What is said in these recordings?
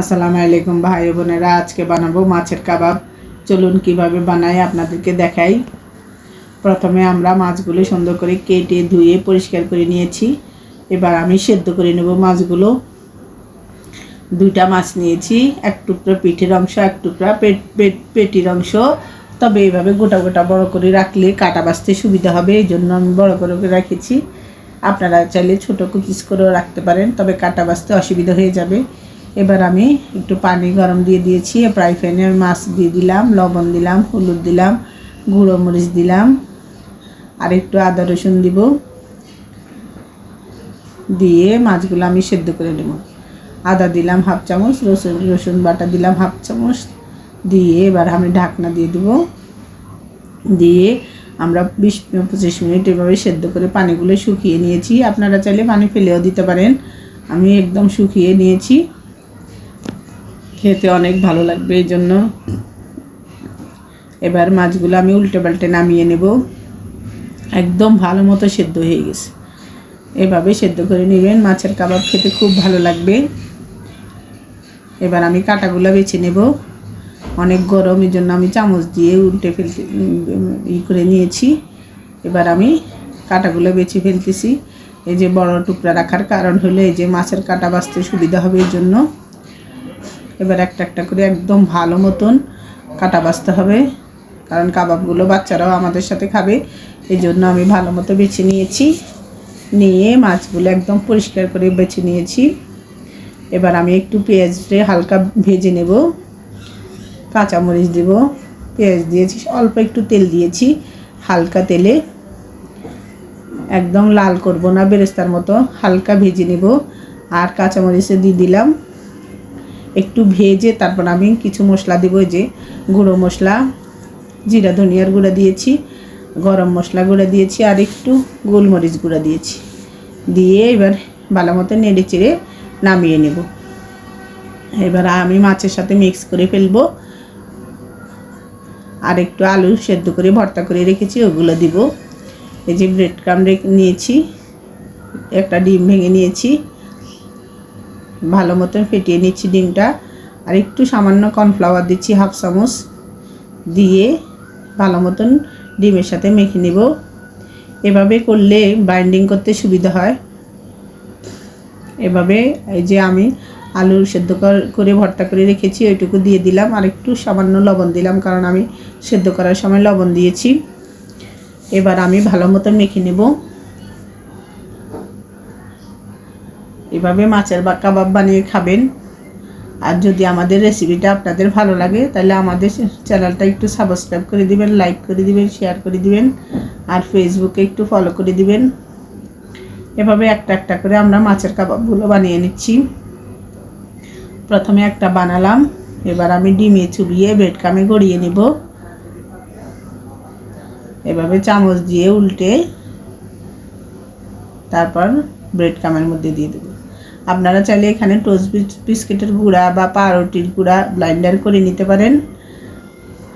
আসসালামু আলাইকুম ভাই বোনেরা, আজকে বানাবো মাছের কাবাব। চলুন কীভাবে বানাই আপনাদেরকে দেখাই। প্রথমে আমরা মাছগুলো সুন্দর করে কেটে ধুয়ে পরিষ্কার করে নিয়েছি। এবার আমি সেদ্ধ করে নেব মাছগুলো। দুইটা মাছ নিয়েছি, এক টুকরো পিঠের অংশ, এক টুকরা পেট পেট, পেটির অংশ। তবে এইভাবে গোটা গোটা বড় করে রাখলে কাটা বাছতে সুবিধা হবে, এই জন্য আমি বড় করে রেখেছি। আপনারা চাইলে ছোটো কুচিস করেও রাখতে পারেন, তবে কাটা বাছতে অসুবিধা হয়ে যাবে। এবার আমি একটু পানি গরম দিয়ে দিয়েছি প্যানে আমি মাছ দিয়ে দিলাম, লবণ দিলাম, হলুদ দিলাম, গুঁড়ো মরিচ দিলাম, আর একটু আদা রসুন দিব। দিয়ে মাছগুলো আমি সেদ্ধ করে নেব। আদা দিলাম হাফ চামচ, রসুন রসুন বাটা দিলাম হাফ চামচ। দিয়ে এবার আমি ঢাকনা দিয়ে দেবো। দিয়ে আমরা বিশ, পঁচিশ মিনিট এভাবে সেদ্ধ করে পানিগুলো শুকিয়ে নিয়েছি। আপনারা চাইলে পানি ফেলেও দিতে পারেন। আমি একদম শুকিয়ে নিয়েছি। খেতে অনেক ভালো লাগবে, এই জন্য এবার মাছগুলো আমি উল্টে পাল্টে নামিয়ে নেব। একদম ভালো মতো সেদ্ধ হয়ে গেছে। এভাবে সেদ্ধ করে নেবেন, মাছের কাবাব খেতে খুব ভালো লাগবে। এবার আমি কাটাগুলো বেছে নেব। অনেক গরম, এই জন্য আমি চামচ দিয়ে উল্টে ফেলতে ই করে নিয়েছি। এবার আমি কাটাগুলো বেছে ফেলতেছি। এই যে বড় টুকরা রাখার কারণ হলো এই যে মাছের কাটা বাছতে সুবিধা হবে, এই জন্য এবার একটা একটা করে একদম ভালো মতন কাটা বাছতে হবে। কারণ কাবাবগুলো বাচ্চারাও আমাদের সাথে খাবে। এই জন্য আমি ভালো মতো বেছে নিয়েছি। নিয়ে মাছগুলো একদম পরিষ্কার করে বেছে নিয়েছি। এবার আমি একটু পেঁয়াজে হালকা ভেজে নেব। কাঁচামরিচ দেব। পেঁয়াজ দিয়েছি, অল্প একটু তেল দিয়েছি হালকা তেলে। একদম লাল করব না, বেরেস্তার মতো হালকা ভেজে নেব। আর কাঁচামরিচে দিয়ে দিলাম। একটু ভেজে তারপর আমি কিছু মশলা দেবো যে গুঁড়ো মশলা, জিরা ধনিয়ার গুঁড়া দিয়েছি, গরম মশলা গুঁড়া দিয়েছি আর একটু গোলমরিচ গুঁড়া দিয়েছি। দিয়ে এবার ভালো মতো নেড়ে চেড়ে নামিয়ে নেব। এবার আমি মাছের সাথে মিক্স করে ফেলব। আর একটু আলু সেদ্ধ করে ভর্তা করে রেখেছি, ওগুলো দিব। এই যে ব্রেড ক্রাম নিয়েছি, একটা ডিম ভেঙে নিয়েছি। ভালো মতন ফেটিয়ে নিচ্ছি ডিমটা। আর একটু সামান্য কর্নফ্লাওয়ার দিচ্ছি, হাফ চামচ দিয়ে ভালো মতন ডিমের সাথে মেখে নেব। এভাবে করলে বাইন্ডিং করতে সুবিধা হয়। এভাবে এই যে আমি আলু সেদ্ধ করে ভর্তা করে রেখেছি, ওইটুকু দিয়ে দিলাম। আর একটু সামান্য লবণ দিলাম, কারণ আমি সেদ্ধ করার সময় লবণ দিয়েছি। এবার আমি ভালো মতো মেখে নেব। এভাবে মাছের বা কাবাব বানিয়ে খাবেন। আর যদি আমাদের রেসিপিটা আপনাদের ভালো লাগে, তাহলে আমাদের চ্যানেলটা একটু সাবস্ক্রাইব করে দিবেন লাইক করে দিবেন শেয়ার করে দিবেন, আর ফেসবুকে একটু ফলো করে দিবেন। এভাবে একটা একটা করে আমরা মাছের কাবাবগুলো বানিয়ে নিচ্ছি। প্রথমে একটা বানালাম, এবার আমি ডিমে চুবিয়ে ব্রেড কামে গড়িয়ে নেব। এভাবে চামচ দিয়ে উল্টে তারপর ব্রেড কামের মধ্যে দিয়ে দেবো। আপনারা চাইলে এখানে টোস্ট বিস্কিটের গুঁড়া বা পাউরুটির গুঁড়া ব্লাইন্ডার করে নিতে পারেন।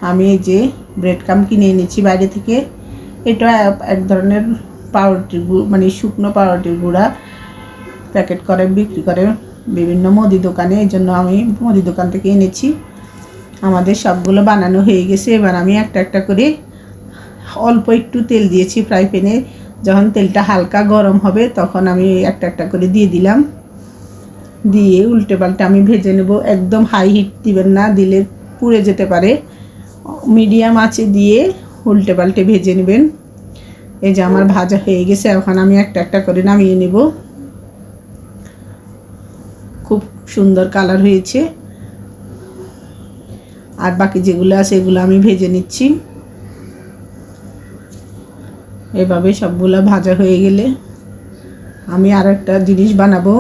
আমি এই যে ব্রেড কাম কিনে এনেছি বাইরে থেকে। এটা এক ধরনের পাউরুটির মানে শুকনো পাউরুটির গুঁড়া প্যাকেট করে, বিক্রি করে বিভিন্ন মুদি দোকানে। এই জন্য আমি মুদি দোকান থেকে এনেছি। আমাদের সবগুলো বানানো হয়ে গেছে। এবার আমি একটা একটা করে অল্প একটু তেল দিয়েছি ফ্রাই প্যানে। যখন তেলটা হালকা গরম হবে, তখন আমি একটা একটা করে দিয়ে দিলাম। দিয়ে উল্টে পাল্টে আমি ভেজে নেব। একদম হাই হিট দিবেন না, দিলে পুড়ে যেতে পারে। মিডিয়াম আঁচে দিয়ে উল্টে পাল্টে ভেজে নেবেন। এই যে আমার ভাজা হয়ে গেছে, এখন আমি একটা একটা করে নামিয়ে নেব। খুব সুন্দর কালার হয়েছে। আর বাকি যেগুলো আছে, এগুলো আমি ভেজে নিচ্ছি। এভাবে সবগুলো ভাজা হয়ে গেলে আমি আর একটা জিনিস বানাবো।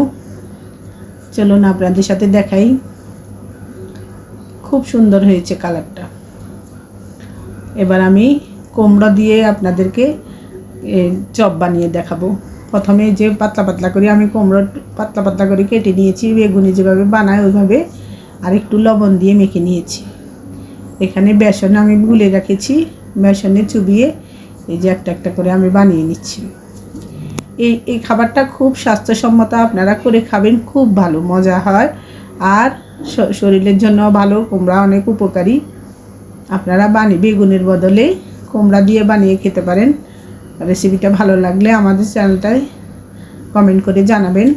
চলুন আপনাদের সাথে দেখাই। খুব সুন্দর হয়েছে কালারটা। এবার আমি কুমড়া দিয়ে আপনাদেরকে চপ বানিয়ে দেখাবো। প্রথমে যে পাতলা পাতলা করে আমি কুমড়ো পাতলা পাতলা করে কেটে নিয়েছি, বেগুনি যেভাবে বানায় ওইভাবে আর একটু লবণ দিয়ে মেখে নিয়েছি। এখানে বেসন আমি গুলে রেখেছি, বেসনে চুবিয়ে এই যে একটা একটা করে আমি বানিয়ে নিচ্ছি। এই এই খাবারটা খুব স্বাস্থ্যসম্মত, আপনারা করে খাবেন, খুব ভালো, মজা হয়। আর শরীরের জন্য ভালো, কুমড়া অনেক উপকারী। আপনারা বানি, বেগুনের বদলে কুমড়া দিয়ে বানিয়ে খেতে পারেন। রেসিপিটা ভালো লাগলে আমাদের চ্যানেলটায় কমেন্ট করে জানাবেন।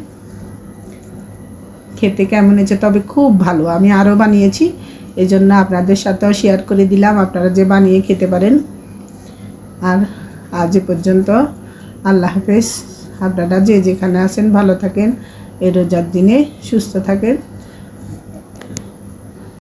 খেতে কেমন হয়েছে? তবে খুব ভালো, আমি আরও বানিয়েছি। এই জন্য আপনাদের সাথেও শেয়ার করে দিলাম, আপনারা যে বানিয়ে খেতে পারেন। আর আজ পর্যন্ত, আল্লাহ হাফেজ। আপনারা যে যেখানে আছেন ভালো থাকেন। এ রোজার দিনে সুস্থ থাকেন।